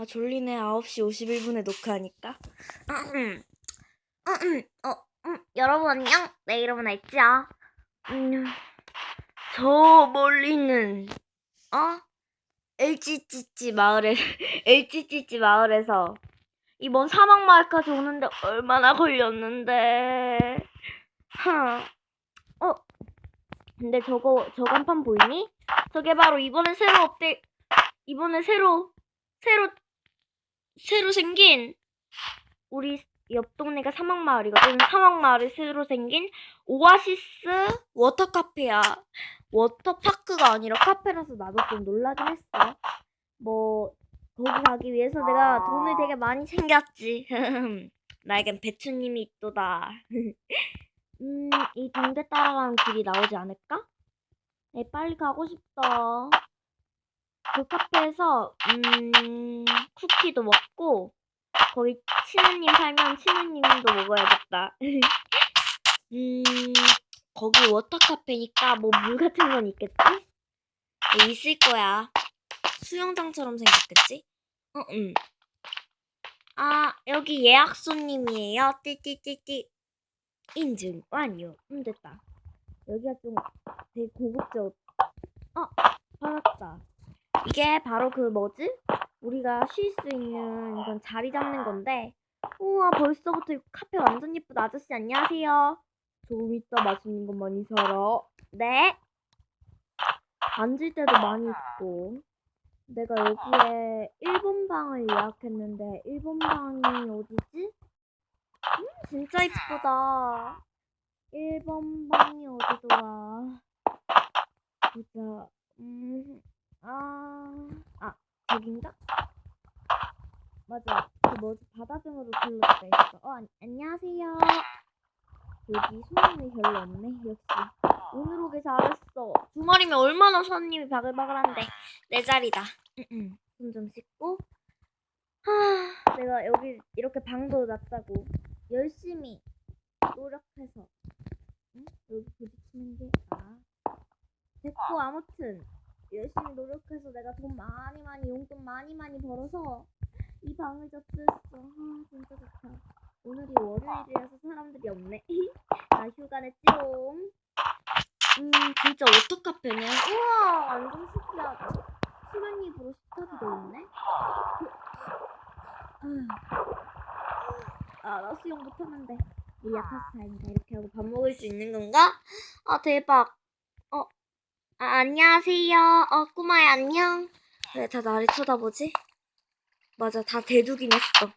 아, 졸리네. 9시 51분에 녹화하니까. 음, 음, 어, 음, 여러분 안녕. 내 이름은 알지야. 음, 저 멀리는, 어? 엘찌찌찌 마을에, 엘찌찌찌 마을에서 이번 사막 마을까지 오는데 얼마나 걸렸는데. 하. 어? 근데 저거, 저 간판 보이니? 저게 바로 이번에 새로 업데, 이번에 새로, 새로, 새로 생긴 우리 옆 동네가 사막마을이거든. 사막마을에 새로 생긴 오아시스 워터 카페야. 워터파크가 아니라 카페라서 나도 좀 놀라긴 했어. 뭐 거기 가기 위해서 내가 돈을 되게 많이 챙겼지. 나에겐 배추님이 있도다. 음, 이 동대 따라가는 길이 나오지 않을까? 네, 빨리 가고 싶다. 그 카페에서 음, 쿠키도 먹고 거기 치느님 팔면 치느님도 먹어야겠다. 음, 거기 워터 카페니까 뭐 물 같은 건 있겠지? 네, 있을 거야. 수영장처럼 생겼겠지? 어, 음. 아, 여기 예약 손님이에요. 띠띠띠띠. 인증 완료. 음, 됐다. 여기가 좀 되게 고급져. 어, 받았다. 이게 바로 그 뭐지? 우리가 쉴 수 있는 그런 자리 잡는 건데. 우와 벌써부터 이 카페 완전 예쁘다. 아저씨 안녕하세요. 조금 이따 맛있는 것 많이 사라 네. 앉을 때도 많이 있고. 내가 여기에 1번 방을 예약했는데 1번 방이 어디지? 음 진짜 이쁘다. 1번 방이 어디더라? 보자. 음, 아, 아, 저긴가? 맞아. 그 뭐지, 바다등으로 불렀다 있어. 어, 안, 안녕하세요. 여기 손님이 별로 없네, 역시. 오늘 오길 잘했어. 주말이면 얼마나 손님이 바글바글한데. 내 자리다. 손좀 씻고. 하, 내가 여기 이렇게 방도 놨다고. 열심히 노력해서. 응? 여기 부딪히는 게, 아. 됐고, 아무튼. 열심히 노력해서 내가 돈 많이 많이 용돈 많이 많이 벌어서 이 방을 접수했어. 아 진짜 좋다. 오늘이 월요일이라서 사람들이 없네. 나 휴가 냈지롱. 음 진짜 오토카페네. 우와 완전 신기하다. 수면 입으로 식탁이 돼 있네. 아나 수영 못하는데 예약해서 다행이다. 이렇게 하고 밥 먹을 수 있는 건가? 아 대박. 어 아, 안녕하세요. 어, 꼬마야, 안녕. 왜 다 나를 쳐다보지? 맞아, 다 대두긴 했어.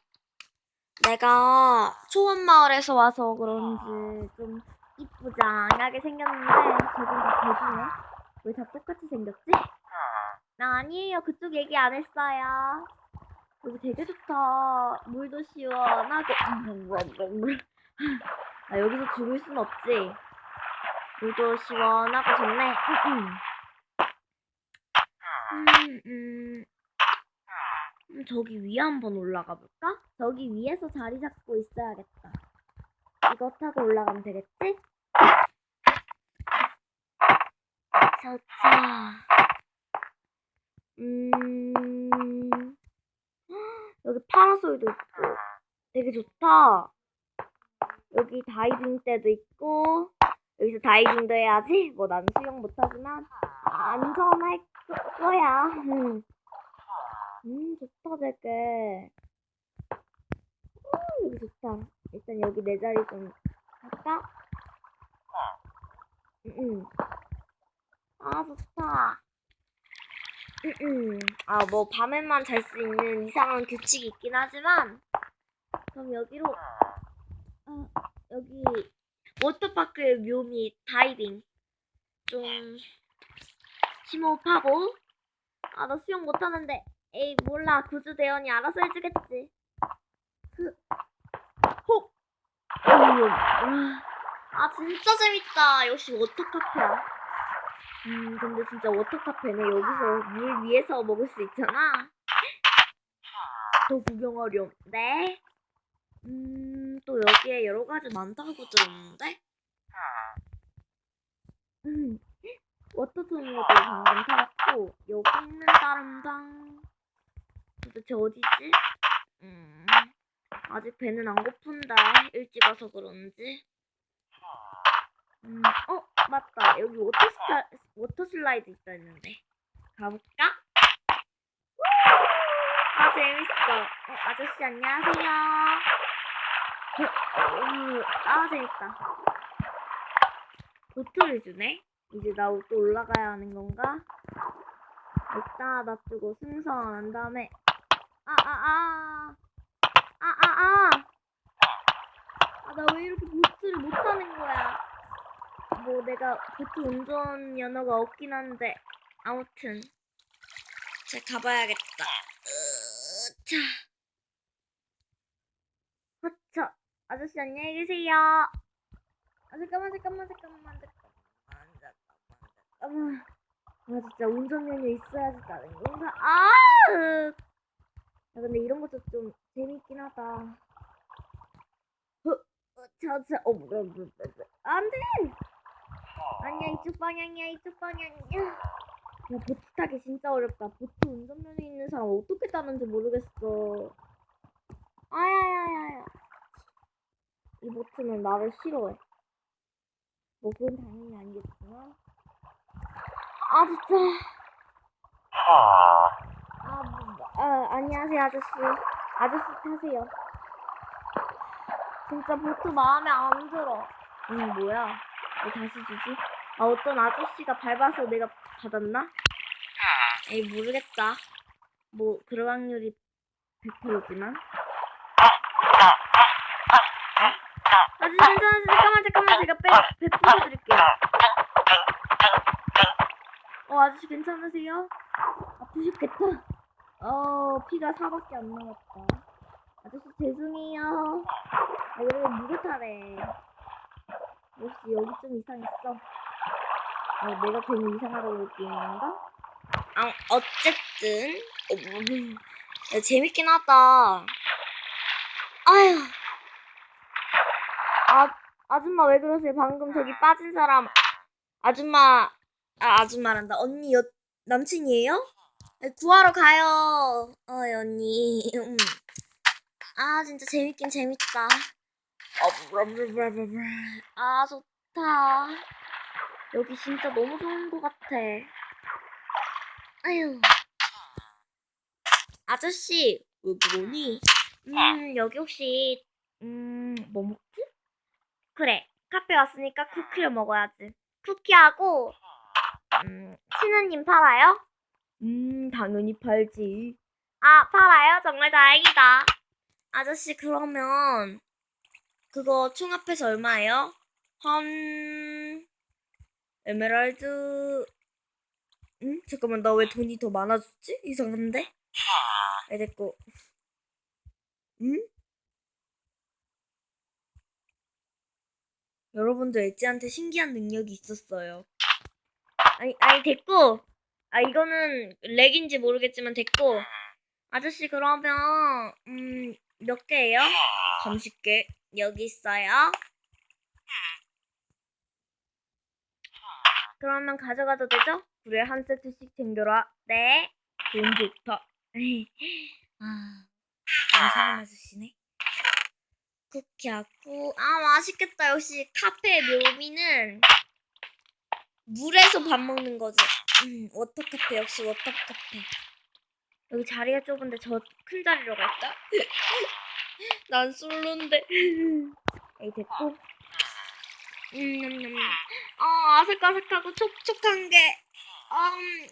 내가 초원마을에서 와서 그런지 좀 이쁘장하게 생겼는데, 저긴 다 대두네. 왜 다 똑같이 생겼지? 나 아니에요. 그쪽 얘기 안 했어요. 여기 되게 좋다. 물도 시원하고. 아, 여기서 죽을 순 없지. 물도 시원하고 좋네. 음, 음, 저기 위에 한번 올라가 볼까? 저기 위에서 자리 잡고 있어야겠다. 이거 타고 올라가면 되겠지? 좋자. 음. 여기 파라솔도 있고. 되게 좋다. 여기 다이빙 때도 있고. 여기서 다이빙도 해야지. 뭐 난 수영 못하지만 안전할 거- 거야. 음, 음 좋다 되게. 오, 여기 좋다. 일단 여기 내 자리 좀 할까? 음, 음. 아 좋다. 음, 음. 아뭐 밤에만 잘 수 있는 이상한 규칙이 있긴 하지만 그럼 여기로 아 여기 워터파크의 묘미 다이빙 좀 심호흡하고. 아 나 수영 못하는데. 에이 몰라. 구주 대원이 알아서 해주겠지. 그혹 아 진짜 재밌다. 역시 워터카페야. 음 근데 진짜 워터카페네. 여기서 물 위에서 먹을 수 있잖아. 더 구경하렴. 네. 음, 또 여기에 여러 가지 많다고 들었는데? 음, 워터톤으로도 방금 타봤고, 여기 있는 그 도대체 어디지? 음, 아직 배는 안 고픈데 일찍 와서 그런지. 음, 어 맞다 여기 워터 스타 워터 슬라이드 있다 했는데 가볼까? 아 재밌어. 어, 아저씨 안녕하세요. 어, 어, 아 재밌다. 보트를 주네? 이제 나 또 올라가야 하는 건가? 일단 놔두고 승선한 다음에. 아아 아. 아아 아. 아 이렇게 보트를 못하는 거야? 뭐 내가 보트 운전 연어가 없긴 한데. 아무튼. 제가 가봐야겠다. 으차 허차 아저씨 안녕히 계세요 아 잠깐만 잠깐만 잠깐만 잠깐만 잠깐만 아 진짜 운전면허 있어야지 다른 건가? 아! 으. 야 근데 이런 것도 좀 재밌긴 하다. 어, 어, 어, 돼! 아니야, 이쪽 방향이야, 이쪽 방향이야. 야, 보트 타기 진짜 어렵다. 보트 운전면허 있는 사람 어떻게 타는지 모르겠어. 아야야야야. 이 보트는 나를 싫어해. 뭐, 그건 당연히 아니겠지만. 아 진짜. 아, 뭐, 아 안녕하세요 아저씨. 아저씨 타세요. 진짜 보트 마음에 안 들어. 응 뭐야? 왜 다시 주지? 아 어떤 아저씨가 밟아서 내가 받았나? 에이 모르겠다. 뭐 그럴 확률이 100%지만 괜찮으세요 잠깐만 잠깐만 제가 빼, 배 풀어드릴게요 어, 아저씨 괜찮으세요? 아프셨겠다. 어, 피가 4밖에 안 남았다. 아저씨 죄송해요. 아, 그래도 누구 타래. 역시 여기 좀 이상했어. 어, 내가 괜히 이상하다고 느끼는 건가? 아, 어쨌든. 어, 음, 야, 재밌긴 하다. 아휴. 아, 아줌마 왜 그러세요? 방금 저기 빠진 사람. 아줌마, 아, 아줌마란다. 언니 여, 남친이에요? 네, 구하러 가요. 어이, 언니. 음. 아, 진짜 재밌긴 재밌다. 어. 아, 좋다. 여기 진짜 너무 좋은 것 같아. 아유. 아저씨, 왜 그러니? 음, 여기 혹시, 음, 뭐 먹지? 그래, 카페 왔으니까 쿠키를 먹어야지. 쿠키하고, 음, 신우님 팔아요? 음, 당연히 팔지. 아, 팔아요? 정말 다행이다. 아저씨, 그러면, 그거 총 합해서 얼마예요? 한, 에메랄드, 응? 잠깐만, 나 왜 돈이 더 많아졌지? 이상한데? 아, 됐고. 응? 여러분들 엣지한테 신기한 능력이 있었어요. 아니, 아니, 됐고. 아, 이거는 렉인지 모르겠지만 됐고. 아저씨, 그러면, 음, 몇 개예요? 30개. 여기 있어요. 그러면 가져가도 되죠? 그래, 한 세트씩 챙겨라. 네. 돈 좋다. 아, 이상한 아저씨네. 쿠키하고, 아, 맛있겠다. 역시 카페의 묘미는 물에서 밥 먹는 거지. 음, 워터카페, 역시 워터카페. 여기 자리가 좁은데 저 큰 자리로 갈까? 난 솔로인데. 에이, 됐고. 음. 아, 아삭아삭하고 촉촉한 게. 음,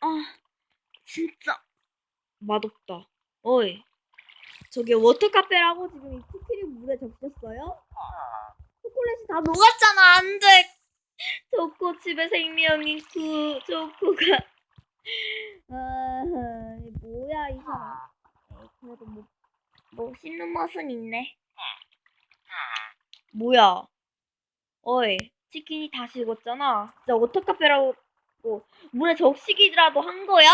아, 진짜 맛없다. 어이. 저게 워터카페라고 지금 이쿠 물에 적셨어요? 초콜릿이 다 녹았잖아, 안 돼! 초코 집의 생명인 그 초코가. 아, 뭐야, 이 사람. 에이, 그래도 뭐, 뭐, 씹는 맛은 있네. 뭐야. 어이, 치킨이 다 식었잖아. 진짜 워터카페라고 물에 적시기라도 한 거야?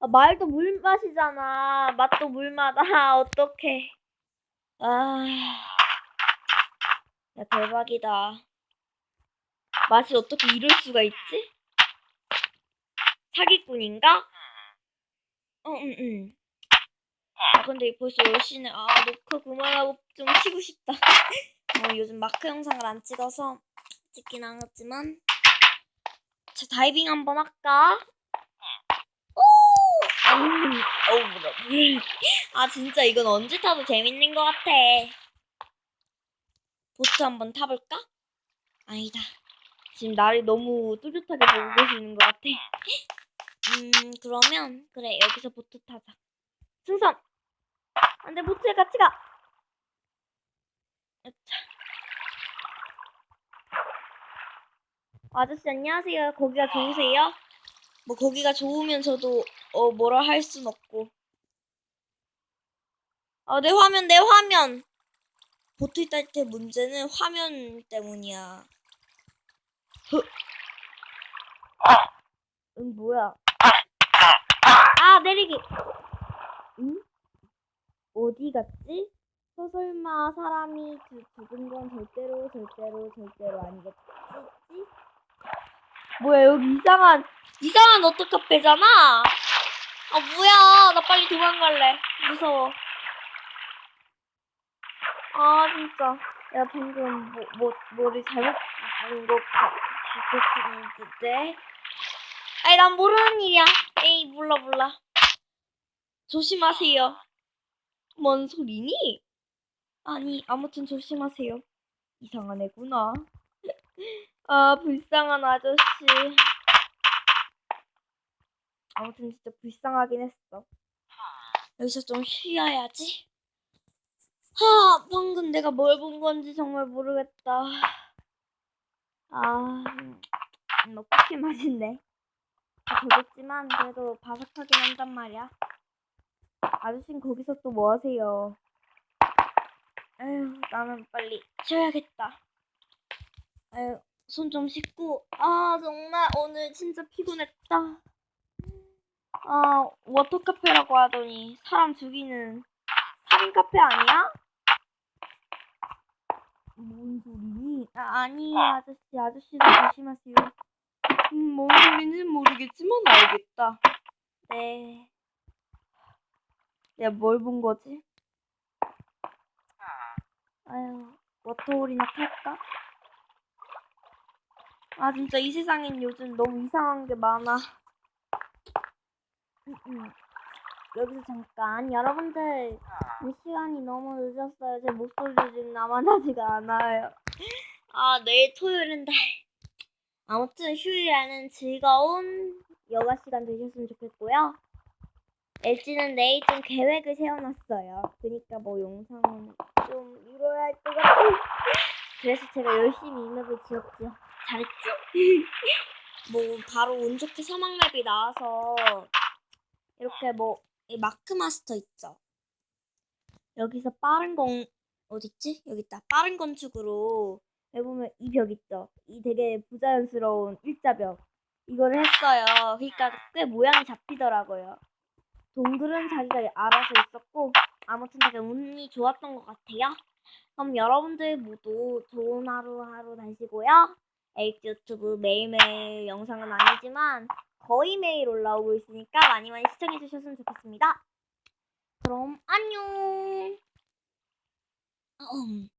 아, 말도 물 맛이잖아. 맛도 물 맛. 아, 어떡해. 아. 야, 대박이다. 맛이 어떻게 이럴 수가 있지? 사기꾼인가? 어, 응, 응. 아 근데 벌써 10시네. 아 녹화 그만하고 좀 쉬고 싶다. 어, 요즘 마크 영상을 안 찍어서 찍긴 않았지만 자 다이빙 한번 할까? 오! 음, 어우 물어 물. 아 진짜 이건 언제 타도 재밌는 것 같아. 보트 한번 타볼까? 아니다. 지금 나를 너무 뚜렷하게 보고 계시는 것 같아. 음 그러면 그래 여기서 보트 타자. 승선. 안 돼 보트에 같이 가. 자. 아저씨 안녕하세요. 거기가 좋으세요? 뭐 거기가 좋으면 저도 어 뭐라 할 순 없고. 아 내 화면 내 화면. 보트 탈때 문제는 화면 때문이야. 흐. 응 뭐야? 아 내리기. 응? 어디 갔지? 저 설마 사람이 그 죽은 건 절대로 절대로 절대로 아니겠지? 뭐야 여기 이상한 이상한 오토카페잖아. 아 뭐야 나 빨리 도망갈래. 무서워. 아 진짜 야 방금 뭐, 뭐 뭐를 잘못 본것 같은데. 아니 난 모르는 일이야. 에이 몰라 몰라. 조심하세요. 뭔 소리니? 아니 아무튼 조심하세요. 이상한 애구나. 아 불쌍한 아저씨. 아무튼 진짜 불쌍하긴 했어. 여기서 좀 쉬어야지. 하 방금 내가 뭘 본 건지 정말 모르겠다. 아 음, 뭐 커피 맛있네. 저겠지만 그래도 바삭하긴 한단 말이야. 아저씨는 거기서 또 뭐 하세요? 에휴, 나는 빨리 쉬어야겠다. 에휴, 손 좀 씻고. 아, 정말 오늘 진짜 피곤했다. 아, 워터카페라고 하더니 사람 죽이는 살인 카페 아니야? 뭔 소리니? 아, 아니에요, 아저씨. 아저씨도 조심하세요. 음, 뭔 소리인지 모르겠지만 알겠다. 네. 내가 뭘 본 거지? 아유, 워터홀이나 탈까? 아, 진짜 이 세상엔 요즘 너무 이상한 게 많아. 음, 음. 여기서 잠깐, 여러분들, 이 시간이 너무 늦었어요. 제 목소리도 지금 남아나지가 않아요. 아, 내일 토요일인데. 아무튼 휴일에는 즐거운 여가 시간 되셨으면 좋겠고요. LG는 내일 좀 계획을 세워놨어요. 그러니까 뭐 영상은 좀 이뤄야 할 것 같아요. 그래서 제가 열심히 이맵을 지었죠. 잘했죠? 뭐 바로 운 좋게 사막맵이 나와서 이렇게 뭐이 마크 마스터 있죠. 여기서 빠른 건 어딨지? 여기 있다. 빠른 건축으로 여기 보면 이 벽 있죠. 이 되게 부자연스러운 일자벽 이거를 했어요. 그러니까 꽤 모양이 잡히더라고요. 동굴은 자기가 알아서 있었고 아무튼 되게 운이 좋았던 것 같아요. 그럼 여러분들 모두 좋은 하루하루 되시고요. H 유튜브 매일매일 영상은 아니지만 거의 매일 올라오고 있으니까 많이 많이 시청해 주셨으면 좋겠습니다. 그럼 안녕. 음.